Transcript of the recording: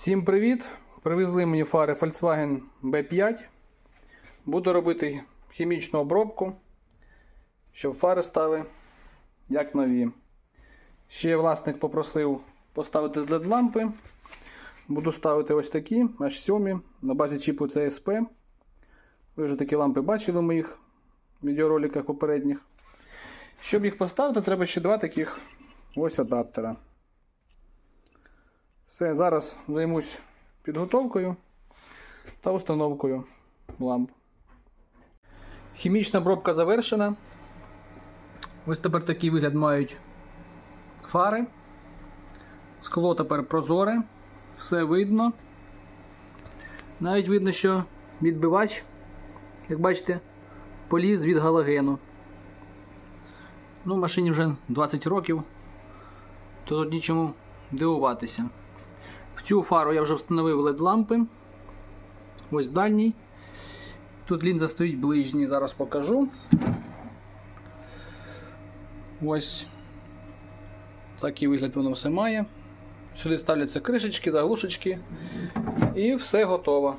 Всім привіт! Привезли мені фари Volkswagen B5. Буду робити хімічну обробку, щоб фари стали як нові. Ще власник попросив поставити LED лампи. Буду ставити ось такі, аж 7 на базі чіпу CSP. Ви вже такі лампи бачили в моїх відеороликах попередніх. Щоб їх поставити, треба ще два таких ось адаптера. Все, зараз займусь підготовкою та установкою ламп. Хімічна обробка завершена. Ось тепер такий вигляд мають фари. Скло тепер прозоре, все видно. Навіть видно, що відбивач, як бачите, поліз від галогену. Ну, машині вже 20 років, то тут нічому дивуватися. В цю фару я вже встановив LED лампи. Ось дальній. Тут лінза стоїть ближній, зараз покажу. Ось такий вигляд воно все має. Сюди ставляться кришечки, заглушечки і все готово.